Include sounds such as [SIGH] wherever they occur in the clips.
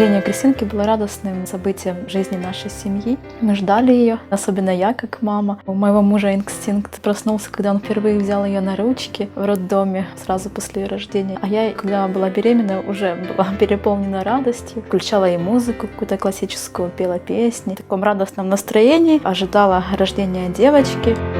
Появление Кристинки было радостным событием жизни нашей семьи. Мы ждали ее, особенно я, как мама. У моего мужа инстинкт проснулся, когда он впервые взял ее на ручки в роддоме сразу после ее рождения. А я, когда была беременна, уже была [LAUGHS] переполнена радостью. Включала ей музыку какую-то классическую, пела песни. В таком радостном настроении ожидала рождения девочки. Мне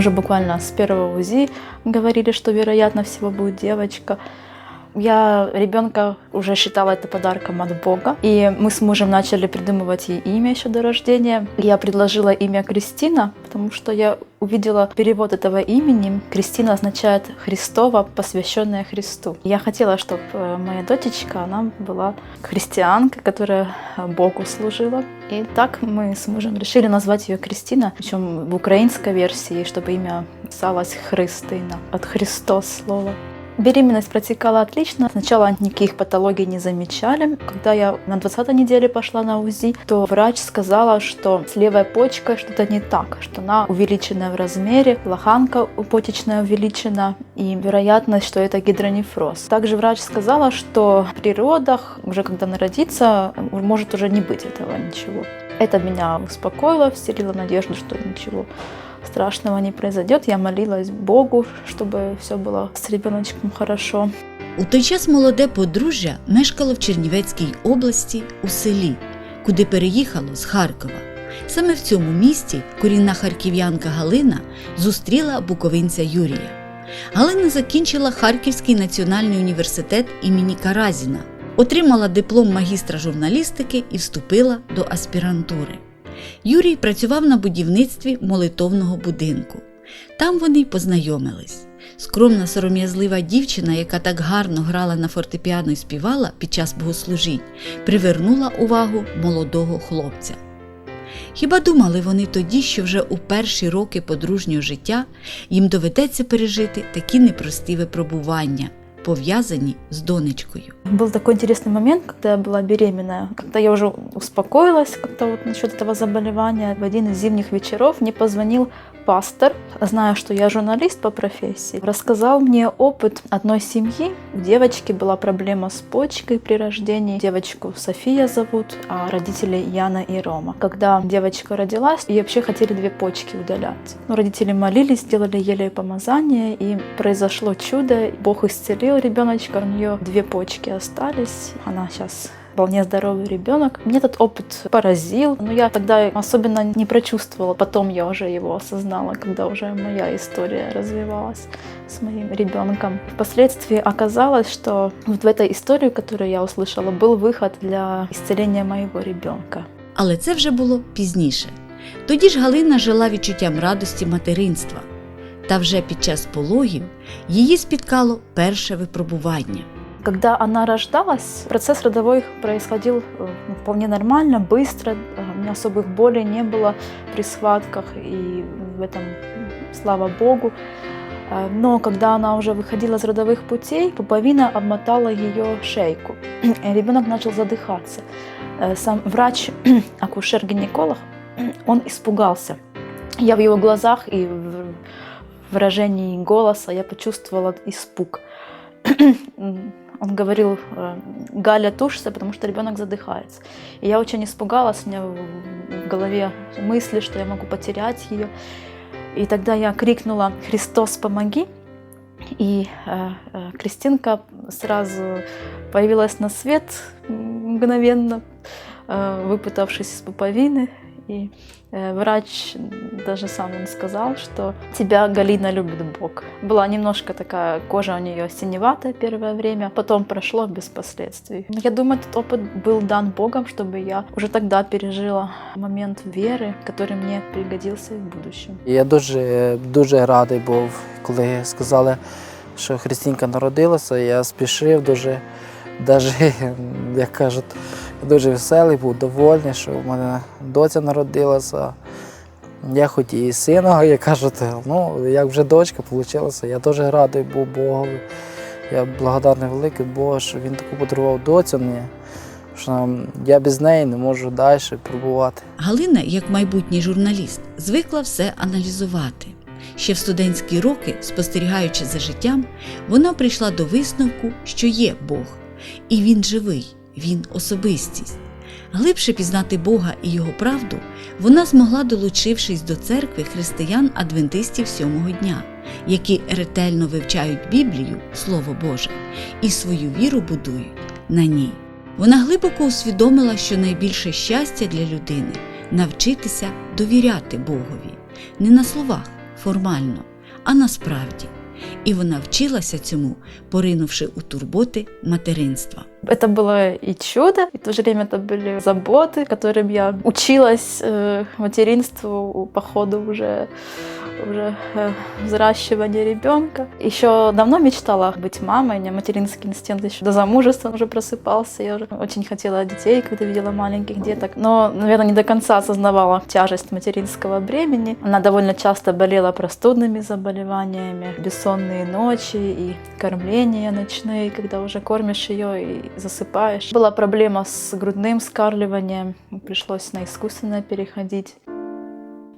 уже буквально с первого УЗИ говорили, что вероятно всего будет девочка. Я ребенка уже считала это подарком от Бога. И мы с мужем начали придумывать ей имя еще до рождения. Я предложила имя Кристина, потому что я увидела перевод этого имени. Кристина означает Христова, посвященная Христу. Я хотела, чтобы моя дочечка, она была христианка, которая Богу служила. И так мы с мужем решили назвать ее Кристина, причем в украинской версии, чтобы имя писалось Христина, от Христос слова. Беременность протекала отлично. Сначала никаких патологий не замечали. Когда я на 20 неделе пошла на УЗИ, то врач сказала, что с левой почкой что-то не так, что она увеличена в размере, лоханка почечная увеличена и вероятность, что это гидронефроз. Также врач сказала, что при родах, уже когда она родится, может уже не быть этого ничего. Это меня успокоило, вселило надежду, что ничего страшного не произойдет. Я молилась Богу, чтобы все было с ребеночком хорошо. У той час молоде подружжя мешкало в Чернівецькій області у селі, куди переїхало з Харкова. Саме в цьому місті корінна харків'янка Галина зустріла буковинця Юрія. Галина закінчила Харківський національний університет імені Каразіна, отримала диплом магістра журналістики і вступила до аспірантури. Юрій працював на будівництві молитовного будинку. Там вони й познайомились. Скромна сором'язлива дівчина, яка так гарно грала на фортепіано і співала під час богослужінь, привернула увагу молодого хлопця. Хіба думали вони тоді, що вже у перші роки подружнього життя їм доведеться пережити такі непрості випробування, пов'язані з донечкою? Был такой интересный момент, когда я была беременная, когда я уже успокоилась как-то вот насчет этого заболевания. В один из зимних вечеров мне позвонил пастор, зная, что я журналист по профессии, рассказал мне опыт одной семьи. У девочки была проблема с почкой при рождении. Девочку София зовут, а родители Яна и Рома. Когда девочка родилась, ей вообще хотели две почки удалять. Но родители молились, сделали еле помазание, и произошло чудо. Бог исцелил ребеночка, у нее две почки остались. Она сейчас вполне здоровый ребенок. Мне этот опыт поразил, но я тогда особенно не прочувствовала. Потом я уже его осознала, когда уже моя история развивалась с моим ребенком. Впоследствии оказалось, что вот в этой истории, которую я услышала, был выход для исцеления моего ребенка. Але це вже було пізніше. Тоді ж Галина жила відчуттям радості материнства. Та вже під час пологів її спіткало перше випробування. Когда она рождалась, процесс родовой происходил э, ну, вполне нормально, быстро, э, у меня особых болей не было при схватках, и в этом слава Богу. Э, Но когда она уже выходила из родовых путей, пуповина обмотала ее шейку, [CLEARS THROAT] ребенок начал задыхаться. Сам врач, [CLEARS THROAT] акушер-гинеколог, [CLEARS THROAT] он испугался. Я в его глазах и в выражении голоса я почувствовала испуг. Он говорил, э, Галя, тушься, потому что ребенок задыхается. И я очень испугалась, у меня в голове мысли, что я могу потерять ее. И тогда я крикнула «Христос, помоги!» И э, э, Кристинка сразу появилась на свет мгновенно, э, выпутавшись из пуповины. И врач даже сам он сказал, что тебя Галина любит Бог. Была немножко такая кожа у нее синеватая первое время, потом прошло без последствий. Но Я думаю, этот опыт был дан Богом, чтобы я уже тогда пережила момент веры, который мне пригодился и в будущем. І Я дуже, дуже радий був, коли сказали, що Христинка народилася. Я спішив дуже, навіть, [LAUGHS] як кажуть, дуже веселий, був довольний, що в мене доця народилася. Я хоч і сина, як кажуть, ну, як вже дочка вийшла, я дуже радий був Богові. Я благодарний великий Богу, що він таку подарував доцю мені, що я без неї не можу далі пробувати. Галина, як майбутній журналіст, звикла все аналізувати. Ще в студентські роки, спостерігаючи за життям, вона прийшла до висновку, що є Бог, і він живий, він особистість. Глибше пізнати Бога і його правду вона змогла, долучившись до церкви християн-адвентистів сьомого дня, які ретельно вивчають Біблію, Слово Боже, і свою віру будують на ній. Вона глибоко усвідомила, що найбільше щастя для людини навчитися довіряти Богові не на словах формально, а насправді. І вона вчилася цьому, поринувши у турботи материнства. Это было и чудо, и в то же время это были заботы, которым я училась э, материнству по ходу уже, уже э, взращивания ребенка. Еще давно мечтала быть мамой, у меня материнский инстинкт еще до замужества уже просыпался. Я уже очень хотела детей, когда видела маленьких деток, но, наверное, не до конца осознавала тяжесть материнского бремени. Она довольно часто болела простудными заболеваниями, бессонные ночи и кормления ночные, когда уже кормишь ее и засыпаешь. Была проблема с грудным скармливанием, пришлось на искусственное переходить.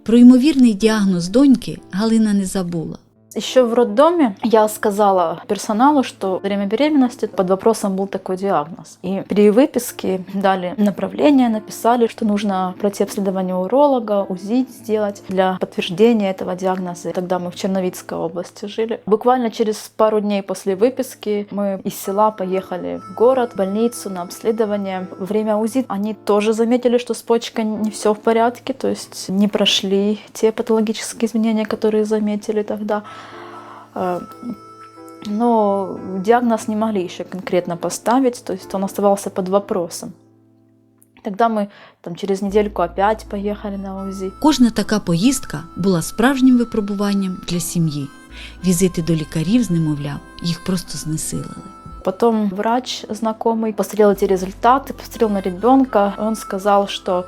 Про ймовірний діагноз доньки Галина не забула. Еще в роддоме я сказала персоналу, что во время беременности под вопросом был такой диагноз. И при выписке дали направление, написали, что нужно пройти обследование уролога, УЗИ сделать для подтверждения этого диагноза. Тогда мы в Черновицкой области жили. Буквально через пару дней после выписки мы из села поехали в город, в больницу на обследование. Во время УЗИ они тоже заметили, что с почкой не все в порядке, то есть не прошли те патологические изменения, которые заметили тогда. Э, Но диагноз не могли еще конкретно поставить, то есть он оставался под вопросом. Тогда мы там, через недельку опять поехали на УЗИ. Кожна така поїздка була справжнім випробуванням для сім'ї. Візити до лікарів з немовлям їх просто знесилили. Потом врач знакомый посмотрел эти результаты, посмотрел на ребенка. Он сказал, что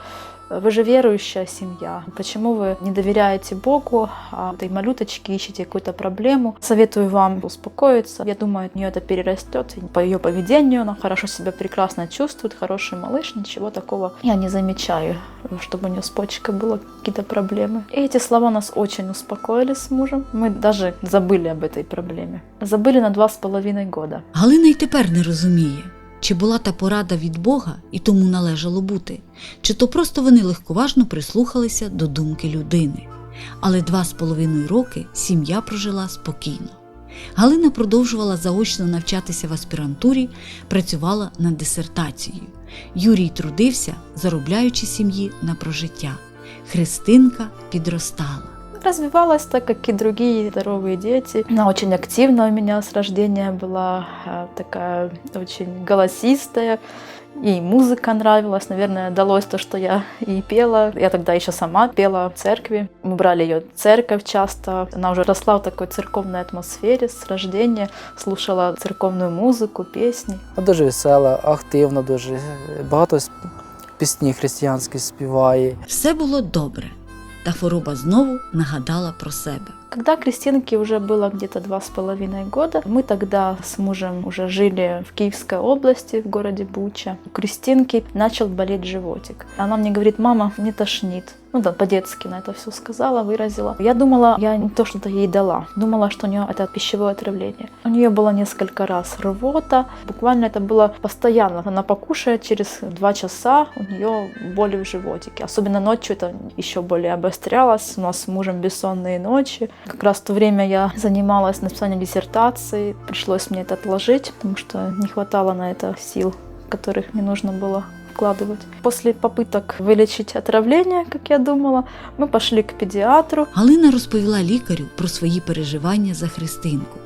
вы же верующая семья. Почему вы не доверяете Богу, а этой малюточке ищете какую-то проблему? Советую вам успокоиться. Я думаю, от нее это перерастет. И По ее поведению она хорошо себя прекрасно чувствует, хороший малыш, ничего такого я не замечаю, чтобы у нее с почкой было какие-то проблемы. И эти слова нас очень успокоили с мужем. Мы даже забыли об этой проблеме. Забыли на два с половиной года. Галина й тепер не розуміє, чи була та порада від Бога і тому належало бути, чи то просто вони легковажно прислухалися до думки людини. Але два з половиною роки сім'я прожила спокійно. Галина продовжувала заочно навчатися в аспірантурі, працювала над дисертацією. Юрій трудився, заробляючи сім'ї на прожиття. Христинка підростала Развивалась так, как и другие здоровые дети. Она очень активна у меня с рождения была, э, такая очень голосистая. И музыка нравилась, наверное, далось то, что я и пела. Я тогда еще сама пела в церкви. Мы брали ее в церковь часто. Она уже росла в такой церковной атмосфере с рождения, слушала церковную музыку, песни. Дуже весела, активна, дуже багато с- пісні християнські співає. Все було добре, та хвороба знову нагадала про себе. Когда Кристинке уже было где-то два с половиной года, мы тогда с мужем уже жили в Киевской области, в городе Буча. У Кристинки начал болеть животик. Она мне говорит, мама, мне тошнит. Ну да, по-детски на это все сказала, выразила. Я думала, я не то что-то ей дала. Думала, что у нее это пищевое отравление. У нее было несколько раз рвота. Буквально это было постоянно. Она покушает, через два часа у нее боли в животике. Особенно ночью это еще более обострялось. У нас с мужем бессонные ночи. Как раз в то время я занималась написанием диссертации. Пришлось мне это отложить, потому что не хватало на это сил, которых мне нужно было вкладывать. После попыток вылечить отравление, как я думала, мы пошли к педиатру. Галина розповіла лікарю про свої переживання за Христинку.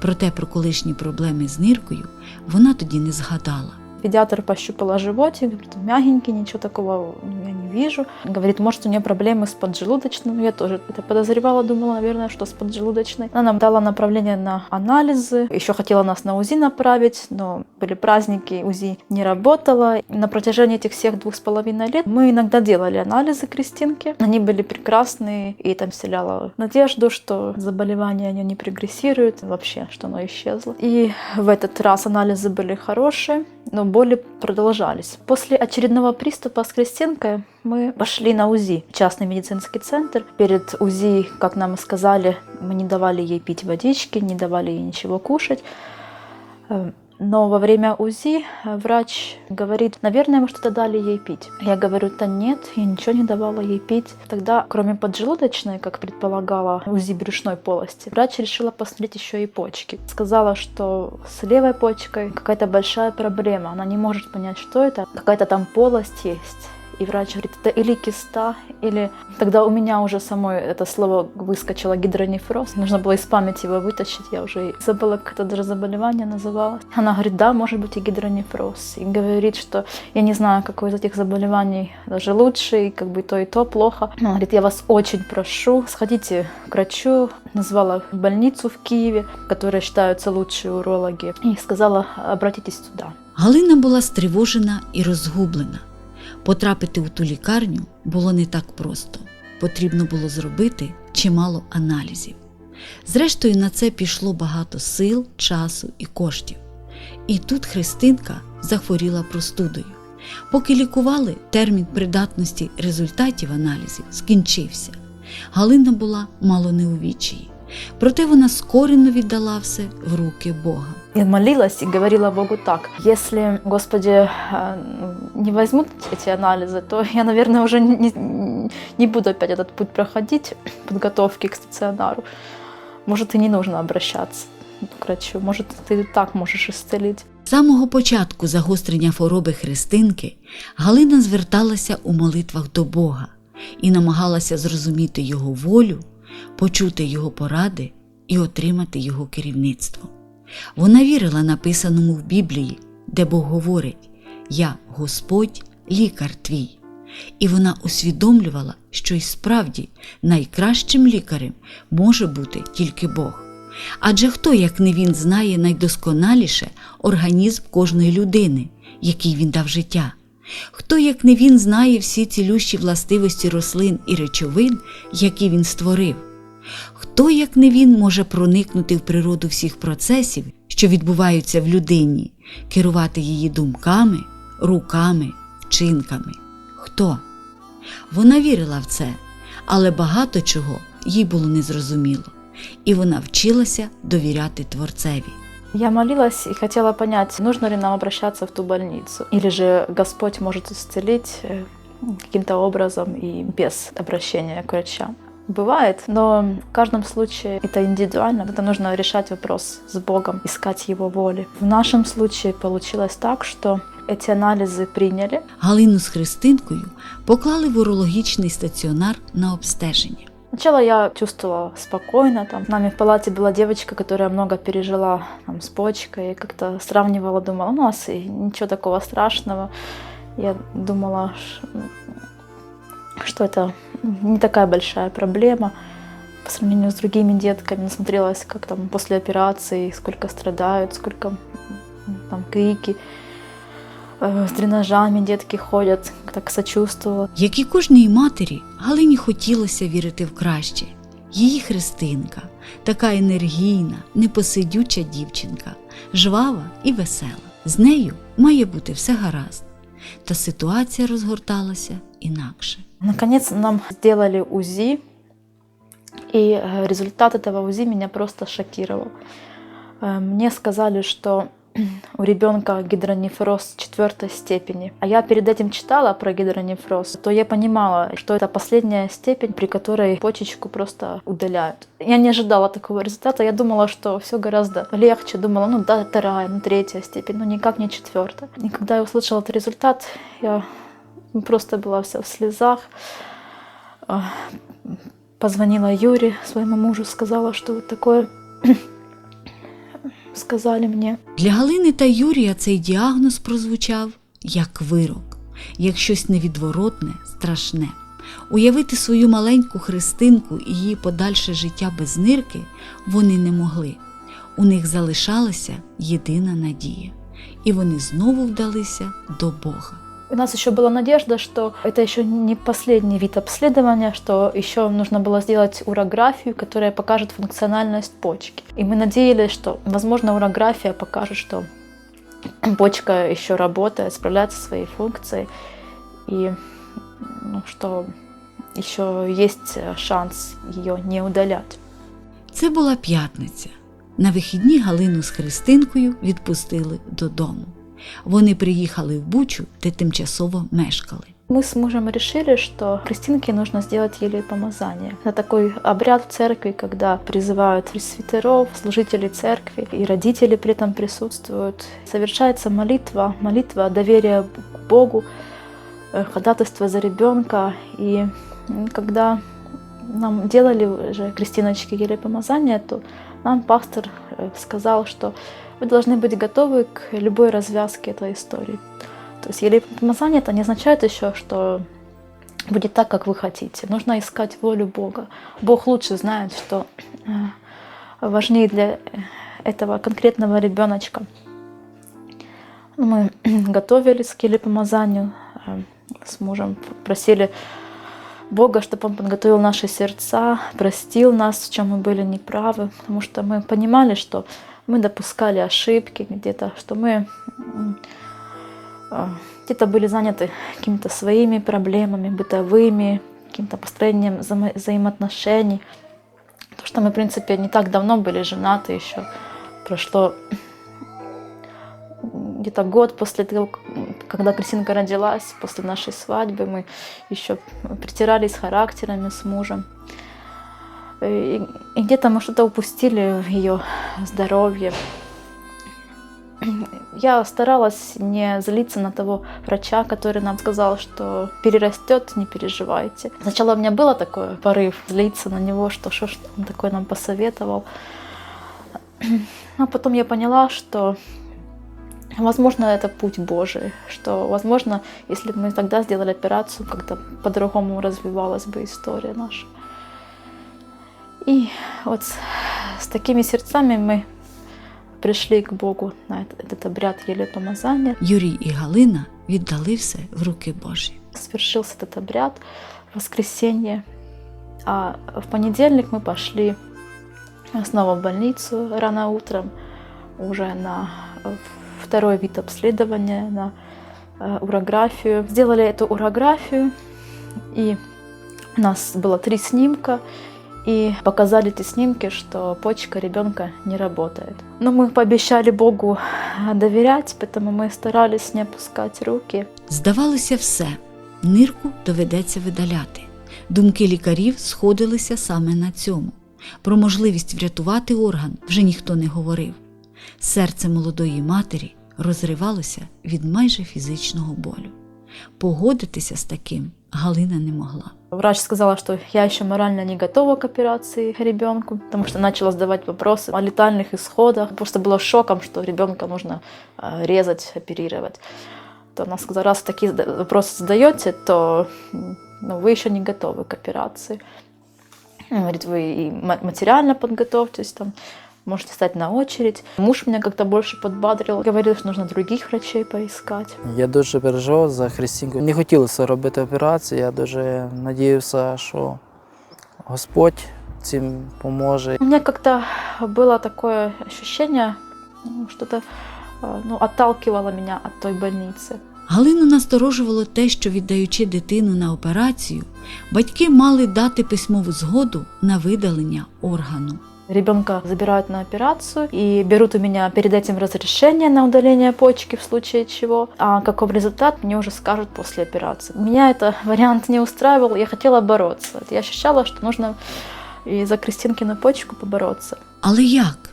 Проте про колишні проблеми з ниркою вона тоді не згадала. Педиатр пощупала животик, говорит, мягенький, ничего такого я не вижу. Говорит, может, у нее проблемы с поджелудочной. Ну, я тоже это подозревала, думала, наверное, что с поджелудочной. Она нам дала направление на анализы. Еще хотела нас на УЗИ направить, но были праздники, УЗИ не работало. И на протяжении этих всех двух с половиной лет мы иногда делали анализы Кристинки. Они были прекрасные, и там вселяла надежду, что заболевание не прогрессирует, вообще, что оно исчезло. И в этот раз анализы были хорошие, но боли продолжались. После очередного приступа с Кристинкой мы пошли на УЗИ, в частный медицинский центр. Перед УЗИ, как нам и сказали, мы не давали ей пить водички, не давали ей ничего кушать. Но во время УЗИ э, врач говорит, наверное, мы что-то дали ей пить. Я говорю, да нет, я ничего не давала ей пить. Тогда, кроме поджелудочной, как предполагала УЗИ брюшной полости, врач решила посмотреть еще и почки. Сказала, что с левой почкой какая-то большая проблема. Она не может понять, что это. Какая-то там полость есть. И врач говорит, это или киста, или... Тогда у меня уже самой это слово выскочило гидронефроз. Нужно было из памяти его вытащить. Я уже и забыла, как это даже заболевание называлось. Она говорит, да, может быть и гидронефроз. И говорит, что я не знаю, какое из этих заболеваний даже лучше, и как бы то и то плохо. Она говорит, я вас очень прошу, сходите к врачу. Назвала больницу в Киеве, которые считаются лучшие урологи. И сказала, обратитесь туда. Галина була стривожена і розгублена. Потрапити у ту лікарню було не так просто. Потрібно було зробити чимало аналізів. Зрештою, на це пішло багато сил, часу і коштів. І тут Христинка захворіла простудою. Поки лікували, термін придатності результатів аналізів скінчився. Галина була мало не у відчаї. Проте вона скорено віддала все в руки Бога Я молилась и говорила Богу так, если, Господи, э, не возьмут эти анализы, то я, наверное, уже не, не буду опять этот путь проходить, подготовки к стационару. Может, и не нужно обращаться к врачу, может, ты и так можешь исцелить. З самого початку загострення хвороби Христинки Галина зверталася у молитвах до Бога і намагалася зрозуміти Його волю, почути Його поради і отримати Його керівництво. Вона вірила написаному в Біблії, де Бог говорить: Я Господь, лікар твій. І вона усвідомлювала, що й справді найкращим лікарем може бути тільки Бог. Адже хто, як не він, знає найдосконаліше організм кожної людини, який він дав життя? Хто, як не він, знає всі цілющі властивості рослин і речовин, які він створив? Хто, як не він, може проникнути в природу всіх процесів, що відбуваються в людині, керувати її думками, руками, вчинками? Хто? Вона вірила в це, але багато чого їй було незрозуміло, і вона вчилася довіряти Творцеві. Я молилась и хотела понять, нужно ли нам обращаться в ту больницу, или же Господь может исцелить э, каким-то образом и без обращения к врачам. Бывает, но в каждом случае это индивидуально. Это нужно решать вопрос с Богом, искать Его воли. В нашем случае получилось так, что эти анализы приняли. Галину з Христинкою поклали в урологічний стаціонар на обстеження. Сначала я чувствовала спокойно. Там с нами в палате была девочка, которая много пережила там, с почкой. И как-то сравнивала, думала, у нас и ничего такого страшного. Я думала, ш- что это не такая большая проблема по сравнению с другими детками. Насмотрелась, как там после операции, сколько страдают, сколько там крики. Э, С дренажами детки ходят, так сочувствовала. Як і кожній матері, Галині хотілося вірити в краще. Її Христинка, така енергійна, непосидюча дівчинка, жвава і весела. З нею має бути все гаразд. Та ситуація розгорталася інакше. Наконец нам сделали УЗИ, и э, результат этого УЗИ меня просто шокировал. Э, Мне сказали, что у ребенка гидронефроз четвертой степени. А я перед этим читала про гидронефроз, то я понимала, что это последняя степень, при которой почечку просто удаляют. Я не ожидала такого результата. Я думала, что все гораздо легче. Думала, ну да, вторая, ну третья степень, но никак не четвертая. И когда я услышала этот результат, я просто была вся в слезах. А, Позвонила Юре, своему мужу, сказала, что вот такое сказали мені. Для Галини та Юрія цей діагноз прозвучав як вирок, як щось невідворотне, страшне. Уявити свою маленьку Христинку і її подальше життя без нирки вони не могли. У них залишалася єдина надія, і вони знову вдалися до Бога. У нас еще была надежда, что это еще не последний вид обследования, что еще нужно было сделать урографию, которая покажет функциональность почки. И мы надеялись, что, возможно, урография покажет, что [CLEARS THROAT] почка еще работает, справляется со своей функцией, и ну, что еще есть шанс ее не удалять. Це була п'ятниця. На вихідні Галину з Христинкою відпустили додому. Вони приїхали в Бучу, де тимчасово мешкали. Мы с мужем решили, что Кристинке нужно сделать елей помазание. Это такой обряд в церкви, когда призывают пресвитеров, служителей церкви, и родители при этом присутствуют. Совершается молитва, молитва доверия к Богу, э, ходатайство за ребенка. И м, когда нам делали уже Кристиночке елей помазание, то нам пастор э, сказал, что вы должны быть готовы к любой развязке этой истории. То есть елей помазание это не означает еще, что будет так, как вы хотите. Нужно искать волю Бога. Бог лучше знает, что э, важнее для этого конкретного ребеночка. Ну, Мы [CLEARS THROAT] готовились к елепомазанию э, с мужем, просили Бога, чтобы Он подготовил наши сердца, простил нас, в чем мы были неправы, потому что мы понимали, что мы допускали ошибки где-то, что мы а, где-то были заняты какими-то своими проблемами, бытовыми, каким-то построением взаимо- взаимоотношений. То, что мы, в принципе, не так давно были женаты еще. Прошло где-то год после того, когда Кристинка родилась, после нашей свадьбы, мы еще притирались характерами с мужем. И, и где-то мы что-то упустили в ее здоровье. Я старалась не злиться на того врача, который нам сказал, что перерастет, не переживайте. Сначала у меня было такой порыв злиться на него, что что ж он такой нам посоветовал. А потом я поняла, что возможно это путь Божий, что возможно, если бы мы тогда сделали операцию, как-то по-другому развивалась бы история наша. И вот с, с такими сердцами мы пришли к Богу на этот, этот обряд еле помазания. Юрій і Галина віддали все в руки Божі. Свершился этот обряд в воскресенье. А в понедельник мы пошли снова в больницу рано утром, уже на э, второй вид обследования, на э, урографию. Сделали эту урографию, и у нас было три снимка, и показали эти снимки, что почка ребенка не работает. Но мы пообещали Богу э, доверять, поэтому мы старались не опускать руки. Здавалося, все нирку доведеться видаляти. Думки лікарів сходилися саме на цьому. Про можливість врятувати орган вже ніхто не говорив. Серце молодої матері розривалося від майже фізичного болю. Погодитися з таким Галина не могла. Врач сказала, что я еще морально не готова к операции ребенку, потому что начала задавать вопросы о летальных исходах. Просто было шоком, что ребенка нужно э, резать, оперировать. То она сказала, раз такие зада- вопросы задаете, то м, ну, вы еще не готовы к операции. Он Говорит, вы и ма- материально подготовьтесь, там, можете стать на очередь. Муж меня как-то больше подбадрил, говорил, что нужно других врачей поискать. Я дуже переживав за Христинку. Не хотілося робити операцію. Я дуже надіявся, що Господь цим поможе. У меня как-то было такое ощущение, ну, что-то э, ну, отталкивало меня от той больницы. Галину насторожувало те, що віддаючи дитину на операцію, батьки мали дати письмову згоду на видалення органу. Ребенка забирают на операцию и берут у меня перед этим разрешение на удаление почки в случае чего. А каков результат, мне уже скажут после операции. Меня это [LAUGHS] вариант не устраивал, я хотела бороться. Я ощущала, что нужно и за Кристинкину почку побороться. Але як?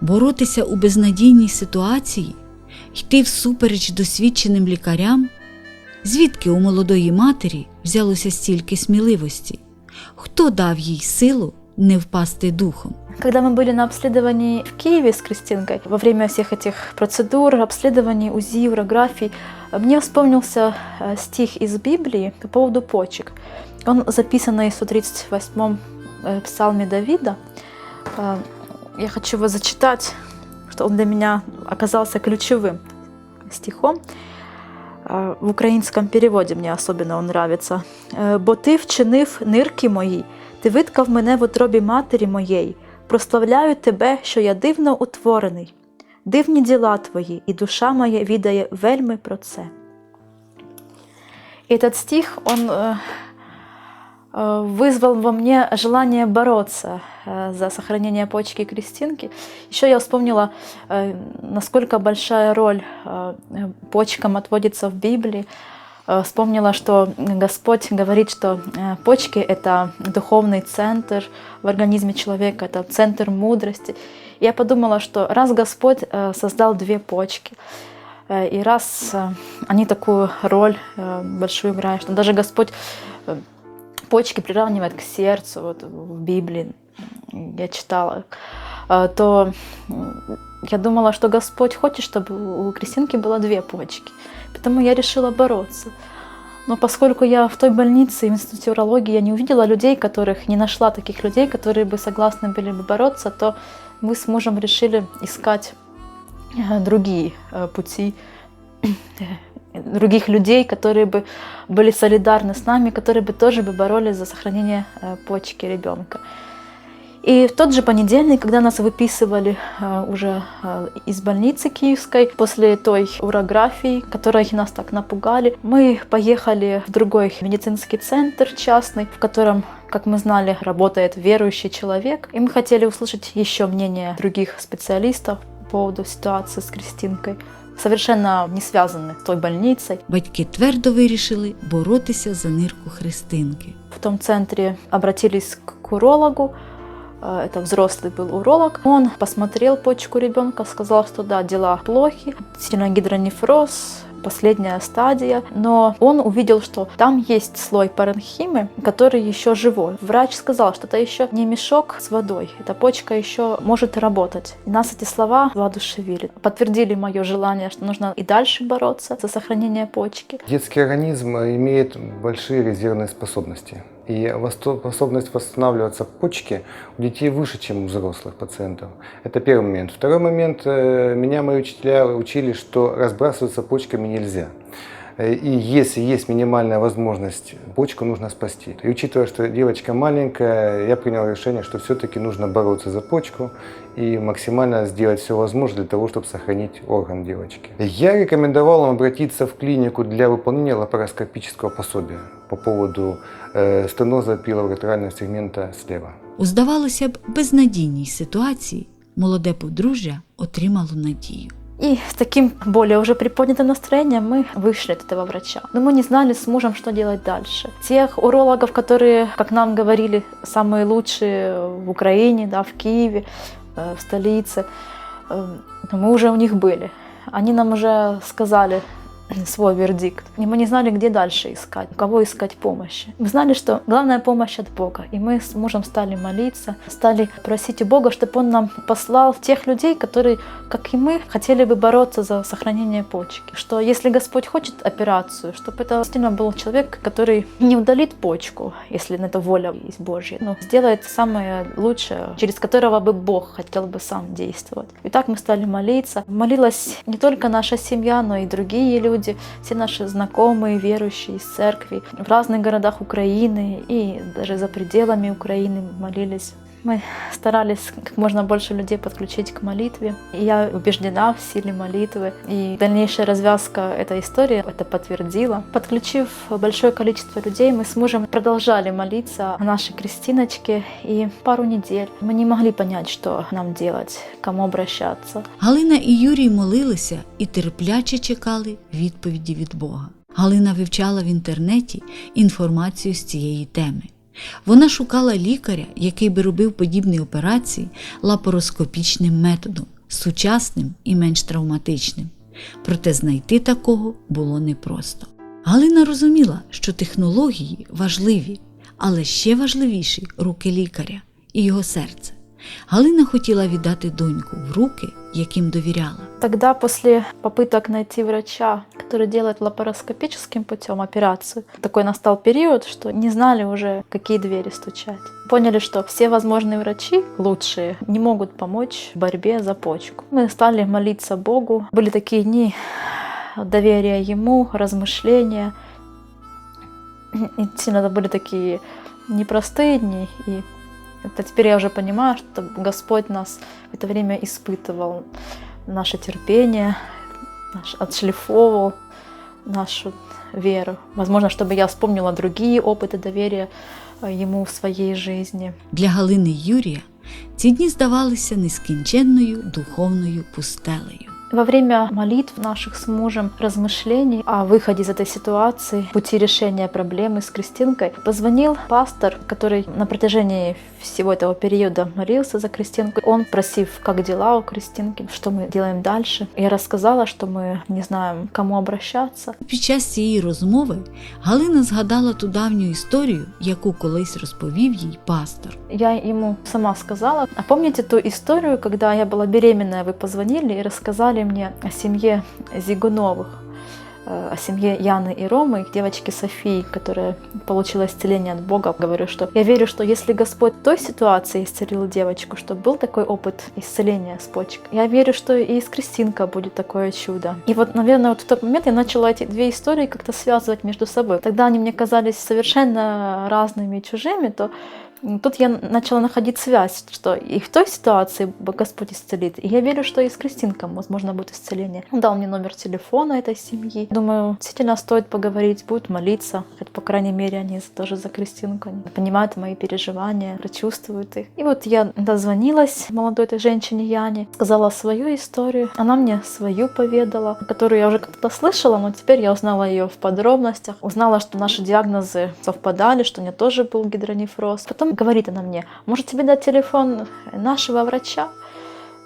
Боротися у безнадійній ситуації? Йти всупереч досвідченим лікарям? Звідки у молодої матері взялося стільки сміливості? Хто дав їй силу не впасти духом? Когда мы были на обследовании в Киеве с Кристинкой, во время всех этих процедур, обследований, УЗИ, урографий, мне вспомнился э, стих из Библии по поводу почек. Он записанный в 138-м э, псалме Давида. Э, Я хочу его зачитать, что он для меня оказался ключевым стихом. Э, В українському переводі мені особливо він нравиться. Е, Бо ти вчинив нирки мої, ти виткав мене в утробі матері моєї. Прославляю тебе, що я дивно утворений. Дивні діла твої, і душа моя відає вельми про це. И этот стих, он э, э, вызвал во мне желание бороться э, за сохранение почки Кристинки. Еще я вспомнила, э, насколько большая роль э, почкам отводится в Библии. Э, Вспомнила, что Господь говорит, что э, почки – это духовный центр в организме человека, это центр мудрости. Я подумала, что раз Господь э, создал две почки, и раз они такую роль большую играют, что даже Господь почки приравнивает к сердцу, вот в Библии я читала, то я думала, что Господь хочет, чтобы у Кристинки было две почки. Поэтому я решила бороться. Но поскольку я в той больнице, в институте урологии, я не увидела людей, которых, не нашла таких людей, которые бы согласны были бы бороться, то мы с мужем решили искать э, другие э, пути, других людей, которые бы были солидарны с нами, которые бы тоже бы боролись за сохранение э, почки ребенка. И в тот же понедельник, когда нас выписывали э, уже э, из больницы киевской, после той урографии, которой нас так напугали, мы поехали в другой медицинский центр частный, в котором, как мы знали, работает верующий человек. И мы хотели услышать еще мнение других специалистов по поводу ситуации с Кристинкой, совершенно не связанных с той больницей. Батьки твердо вирішили боротися за нирку Христинки. В том центре обратились к к урологу, э, это взрослый был уролог. Он посмотрел почку ребенка, сказал, что да, дела плохи, гидронефроз, последняя стадия, но он увидел, что там есть слой паренхимы, который еще живой. Врач сказал, что это еще не мешок с водой, эта почка еще может работать. И нас эти слова воодушевили, подтвердили мое желание, что нужно и дальше бороться за сохранение почки. Детский организм имеет большие резервные способности. И способность восстанавливаться почки у детей выше, чем у взрослых пациентов. Это первый момент. Второй момент. э, Меня мои учителя учили, что разбрасываться почками нельзя. Э, И если есть минимальная возможность, почку нужно спасти. И учитывая, что девочка маленькая, я принял решение, что все-таки нужно бороться за почку и максимально сделать все возможное для того, чтобы сохранить орган девочки. Я рекомендовал вам обратиться в клинику для выполнения лапароскопического пособия по поводу стеноза пилоролатерального сегмента слева. У здавалося б, безнадійній ситуації молоде подружжя отримало надію. И с таким более уже приподнятым настроением мы вышли от этого врача. Но мы не знали с мужем, что делать дальше. Тех урологов, которые, как нам говорили, самые лучшие в Украине, да, в Киеве, э, в столице, э, мы уже у них были. Они нам уже сказали свой вердикт. И мы не знали, где дальше искать, у кого искать помощи. Мы знали, что главная помощь от Бога. И мы с мужем стали молиться, стали просить у Бога, чтобы Он нам послал тех людей, которые, как и мы, хотели бы бороться за сохранение почки. Что если Господь хочет операцию, чтобы это действительно был человек, который не удалит почку, если на это воля есть Божья, но сделает самое лучшее, через которого бы Бог хотел бы сам действовать. И так мы стали молиться. Молилась не только наша семья, но и другие люди, все наши знакомые, верующие из церкви в разных городах Украины и даже за пределами Украины молились. Мы старались как можно больше людей подключить к молитве. И я убеждена в силе молитвы. И дальнейшая развязка этой истории это подтвердила. Подключив большое количество людей, мы с мужем продолжали молиться о нашей Кристиночке. И пару недель мы не могли понять, что нам делать, к кому обращаться. Галина і Юрій молилися і терпляче чекали відповіді від Бога. Галина вивчала в інтернеті інформацію з цієї теми. Вона шукала лікаря, який би робив подібні операції лапароскопічним методом, сучасним і менш травматичним. Проте знайти такого було непросто. Галина розуміла, що технології важливі, але ще важливіші руки лікаря і його серце. Галина хотіла віддати доньку в руки, яким довіряла. Тогда после попыток найти врача, который делает лапароскопическим путем операцию, такой настал период, что не знали уже, какие двери стучать. Поняли, что все возможные врачи, лучшие, не могут помочь в борьбе за почку. Мы стали молиться Богу. Были такие дни доверия Ему, размышления. И действительно, это были такие непростые дни. И это теперь я уже понимаю, что Господь нас в это время испытывал наше терпение, наш, отшлифовывал нашу веру. Возможно, чтобы я вспомнила другие опыты доверия э, Ему в своей жизни. Для Галини і Юрія ці дні здавалися нескінченною духовною пустелею. Во время молитв наших с мужем, размышлений о выходе из этой ситуации, пути решения проблемы с Кристинкой, позвонил пастор, который на протяжении всего этого периода молился за Кристинку. Он просив, как дела у Кристинки, что мы делаем дальше. Я рассказала, что мы не знаем, к кому обращаться. Під час цієї розмови Галина згадала ту давню історію, яку колись розповів їй пастор. Я ему сама сказала, а помните ту историю, когда я была беременная, вы позвонили и рассказали мне о семье Зигуновых, э, о семье Яны и Ромы, их девочки Софии, которая получила исцеление от Бога. Говорю, что я верю, что если Господь в той ситуации исцелил девочку, что был такой опыт исцеления с почек, я верю, что и с Кристинка будет такое чудо. И вот, наверное, вот в тот момент я начала эти две истории как-то связывать между собой. Тогда они мне казались совершенно разными и чужими, то Тут я начала находить связь, что и в той ситуации Господь исцелит. И я верю, что и с Кристинкой, возможно, будет исцеление. Он дал мне номер телефона этой семьи. Думаю, действительно стоит поговорить, будут молиться. Хоть, по крайней мере, они тоже за Кристинку. Они понимают мои переживания, прочувствуют их. И вот я дозвонилась молодой этой женщине Яне, сказала свою историю. Она мне свою поведала, которую я уже как-то слышала, но теперь я узнала ее в подробностях. Узнала, что наши диагнозы совпадали, что у нее тоже был гидронефроз. Потом говорит она мне, может тебе дать телефон нашего врача?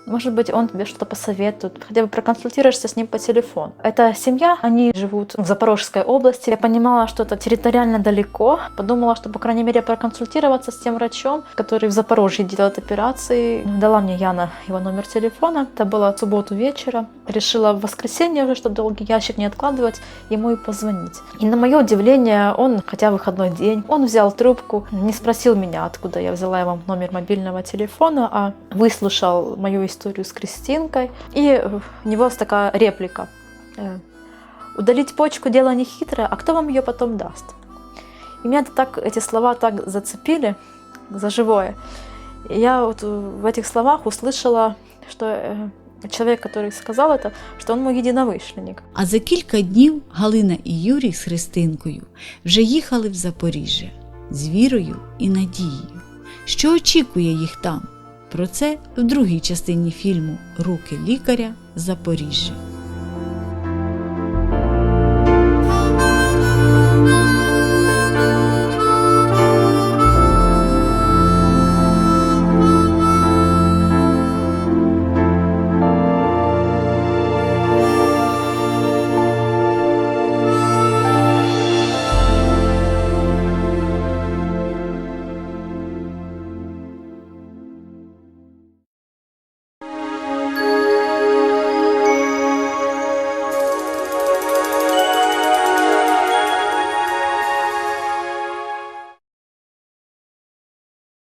Может быть, он тебе что-то посоветует, хотя бы проконсультируешься с ним по телефону. Эта семья, они живут в Запорожской области. Я понимала, что это территориально далеко. Подумала, что, по крайней мере, проконсультироваться с тем врачом, который в Запорожье делает операции. Дала мне Яна его номер телефона. Это было в субботу вечера. Решила в воскресенье уже, чтобы долгий ящик не откладывать, ему и позвонить. И на мое удивление, он, хотя выходной день, он взял трубку, не спросил меня, откуда я взяла его номер мобильного телефона, а выслушал мою историю с Кристинкой. И у него такая реплика. Э, Удалить почку дело не хитрое, а кто вам ее потом даст? И меня это так, эти слова так зацепили за живое. И я вот в этих словах услышала, что э, человек, который сказал это, что он мой единомышленник. А за кілька днів Галина і Юрій з Христинкою вже їхали в Запоріжжя з вірою і надією. Що очікує їх там? Про це в другій частині фільму Руки лікаря Запоріжжя.